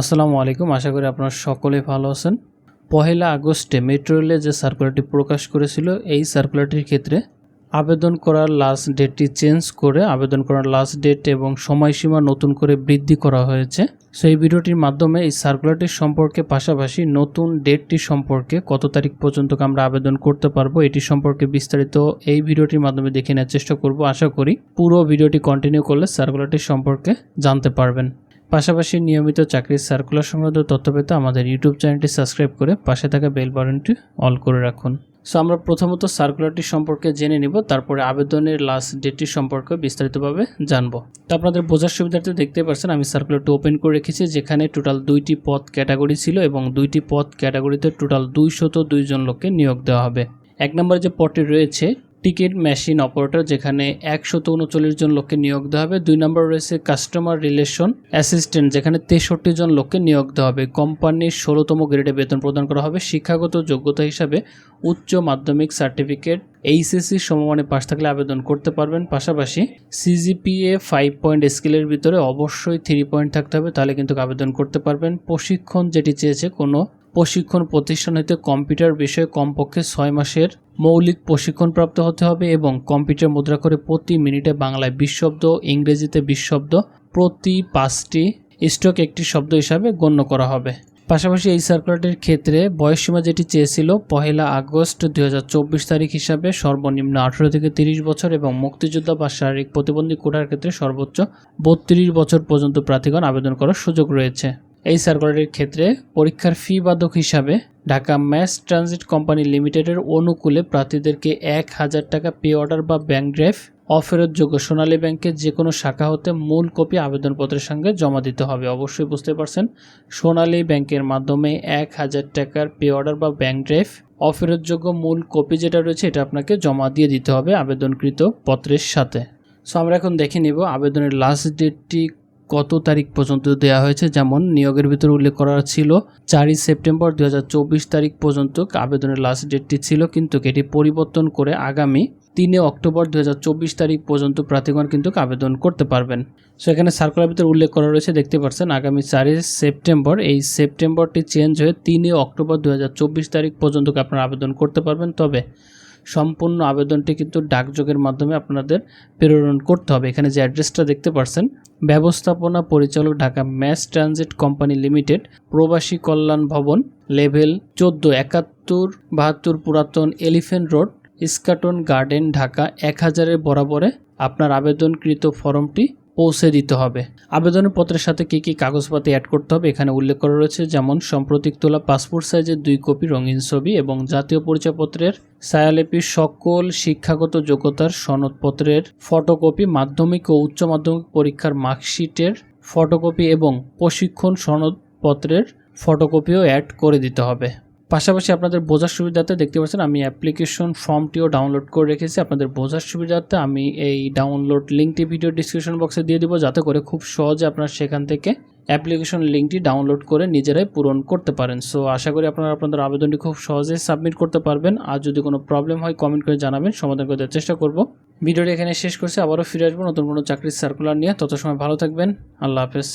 আসসালামু আলাইকুম। আশা করি আপনারা সকলে ভালো আছেন। পহেলা আগস্টে মেট্রো রেলে যে সার্কুলারটি প্রকাশ করেছিল, এই সার্কুলারটির ক্ষেত্রে আবেদন করার লাস্ট ডেটটি চেঞ্জ করে আবেদন করার লাস্ট ডেট এবং সময়সীমা নতুন করে বৃদ্ধি করা হয়েছে। সো এই ভিডিওটির মাধ্যমে এই সার্কুলারটির সম্পর্কে পাশাপাশি নতুন ডেটটি সম্পর্কে কত তারিখ পর্যন্ত আমরা আবেদন করতে পারব, এটি সম্পর্কে বিস্তারিত এই ভিডিওটির মাধ্যমে দেখে নেওয়ার চেষ্টা করব। আশা করি পুরো ভিডিওটি কন্টিনিউ করলে সার্কুলারটির সম্পর্কে জানতে পারবেন। পাশাপাশি নিয়মিত চাকরির সার্কুলার সংক্রান্ত তথ্য পেতে আমাদের ইউটিউব চ্যানেলটি সাবস্ক্রাইব করে পাশে থাকা বেল বাটনটি অল করে রাখুন। সো আমরা প্রথমত সার্কুলারটি সম্পর্কে জেনে নিব, তারপরে আবেদনের লাস্ট ডেটটি সম্পর্কে বিস্তারিতভাবে জানব। তো আপনাদের বোঝার সুবিধার্থে দেখতে পাচ্ছেন, আমি সার্কুলারটি ওপেন করে রেখেছি, যেখানে টোটাল দুইটি পদ ক্যাটাগরি ছিল এবং দুইটি পদ ক্যাটাগরিতে টোটাল দুইশত দুইজন লোককে নিয়োগ দেওয়া হবে। এক নম্বরে যে পদটি রয়েছে টিকিট মেশিন অপারেটর যেখানে একশত উনচল্লিশ জন লোককে নিয়োগ দেওয়া হবে। দুই নম্বর রয়েছে কাস্টমার রিলেশন অ্যাসিস্ট্যান্ট, যেখানে তেষট্টি জন লোককে নিয়োগ দেওয়া হবে। কোম্পানির ষোলোতম গ্রেডে বেতন প্রদান করা হবে। শিক্ষাগত যোগ্যতা হিসাবে উচ্চ মাধ্যমিক সার্টিফিকেট, এইচএসসি সমমানে পাশ থাকলে আবেদন করতে পারবেন। পাশাপাশি সিজিপিএ ফাইভ পয়েন্ট স্কেলের ভিতরে অবশ্যই থ্রি পয়েন্ট থাকতে হবে, তাহলে কিন্তু আবেদন করতে পারবেন। প্রশিক্ষণ যেটি চেয়েছে কোনো প্রশিক্ষণ প্রতিষ্ঠান হইতে কম্পিউটার বিষয়ে কমপক্ষে ছয় মাসের মৌলিক প্রশিক্ষণপ্রাপ্ত হতে হবে এবং কম্পিউটার মুদ্রা করে প্রতি মিনিটে বাংলায় বিশ শব্দ, ইংরেজিতে বিশ শব্দ প্রতি পাঁচটি স্টক একটি শব্দ হিসাবে গণ্য করা হবে। পাশাপাশি এই সার্কুলারটির ক্ষেত্রে বয়সসীমা যেটি চেয়েছিল পহেলা আগস্ট দু হাজার চব্বিশ তারিখ হিসাবে সর্বনিম্ন আঠেরো থেকে তিরিশ বছর এবং মুক্তিযোদ্ধা বা শারীরিক প্রতিবন্ধী কোটার ক্ষেত্রে সর্বোচ্চ বত্রিশ বছর পর্যন্ত প্রার্থীগণ আবেদন করার সুযোগ রয়েছে। এই সার্কুলারের ক্ষেত্রে পরীক্ষার ফি বাদক হিসাবে ঢাকা ম্যাস ট্রানজিট কোম্পানি লিমিটেডের অনুকূলে প্রার্থীদেরকে এক হাজার টাকা পে অর্ডার বা ব্যাংক ড্রাইভ অফেরতযোগ্য সোনালী ব্যাংকের যে কোনো শাখা হতে মূল কপি আবেদনপত্রের সঙ্গে জমা দিতে হবে। অবশ্যই বুঝতে পারছেন? সোনালী ব্যাংকের মাধ্যমে এক হাজার টাকার পে অর্ডার বা ব্যাংক ড্রাইভ অফেরতযোগ্য মূল কপি যেটা রয়েছে এটা আপনাকে জমা দিয়ে দিতে হবে আবেদনকৃত পত্রের সাথে। সো আমরা এখন দেখে নিব আবেদনের লাস্ট ডেটটি কত তারিখ পর্যন্ত দেওয়া হয়েছে? যেমন নিয়োগের ভিতরে উল্লেখ করা ছিল, চারই সেপ্টেম্বর দু হাজার চব্বিশ তারিখ পর্যন্ত আবেদনের লাস্ট ডেটটি ছিল, কিন্তু এটি পরিবর্তন করে আগামী তিনে অক্টোবর দু হাজার চব্বিশ তারিখ পর্যন্ত প্রার্থীগণ কিন্তু আবেদন করতে পারবেন। সো এখানে সার্কুলার ভিতরে উল্লেখ করা রয়েছে, দেখতে পাচ্ছেন আগামী চারই সেপ্টেম্বর, এই সেপ্টেম্বরটি চেঞ্জ হয়ে তিনে অক্টোবর দু হাজার চব্বিশ তারিখ পর্যন্ত আপনারা আবেদন করতে পারবেন। তবে সম্পূর্ণ আবেদনটি কিন্তু ডাকযোগের মাধ্যমে আপনাদের প্রেরণ করতে হবে। এখানে যে অ্যাড্রেসটা দেখতে পাচ্ছেন ব্যবস্থাপনা পরিচালক Dhaka mass transit company limited, Probashi Kalyan Bhaban, level চোদ্দ একাত্তর বাহাত্তর পুরাতন elephant road Eskaton garden, Dhaka এক হাজারের বরাবরে। আপনার আবেদনকৃত ফর্মটি পৌঁছে দিতে হবে। আবেদনের পত্রের সাথে কী কী কাগজপাতি অ্যাড করতে হবে এখানে উল্লেখ করা রয়েছে, যেমন সাম্প্রতিক তোলা পাসপোর্ট সাইজের দুই কপি, রঙিন ছবি এবং জাতীয় পরিচয়পত্রের ছায়ালিপির সকল শিক্ষাগত যোগ্যতার সনদপত্রের ফটোকপি মাধ্যমিক ও উচ্চ মাধ্যমিক পরীক্ষার মার্কশিটের ফটোকপি এবং প্রশিক্ষণ সনদপত্রের ফটোকপিও অ্যাড করে দিতে হবে। পাশাপাশি আপনাদের বোঝার সুবিধাতে দেখতে পাচ্ছেন আমি অ্যাপ্লিকেশন ফর্মটিও ডাউনলোড করে রেখেছি। আপনাদের বোঝার সুবিধাতে আমি এই ডাউনলোড লিঙ্কটি ভিডিও ডিসক্রিপশন বক্সে দিয়ে দিব যাতে করে খুব সহজে আপনারা সেখান থেকে অ্যাপ্লিকেশন লিঙ্কটি ডাউনলোড করে নিজেরাই পূরণ করতে পারেন। সো আশা করি আপনারা আপনাদের আবেদনটি খুব সহজে সাবমিট করতে পারবেন। আর যদি কোনো প্রবলেম হয় কমেন্ট করে জানাবেন, সমাধান করে দেওয়ার চেষ্টা করব। ভিডিওটি এখানে শেষ করছি, আবারও ফিরে আসব নতুন কোনো চাকরির সার্কুলার নিয়ে। তত সময় ভালো থাকবেন, আল্লাহ হাফেজ।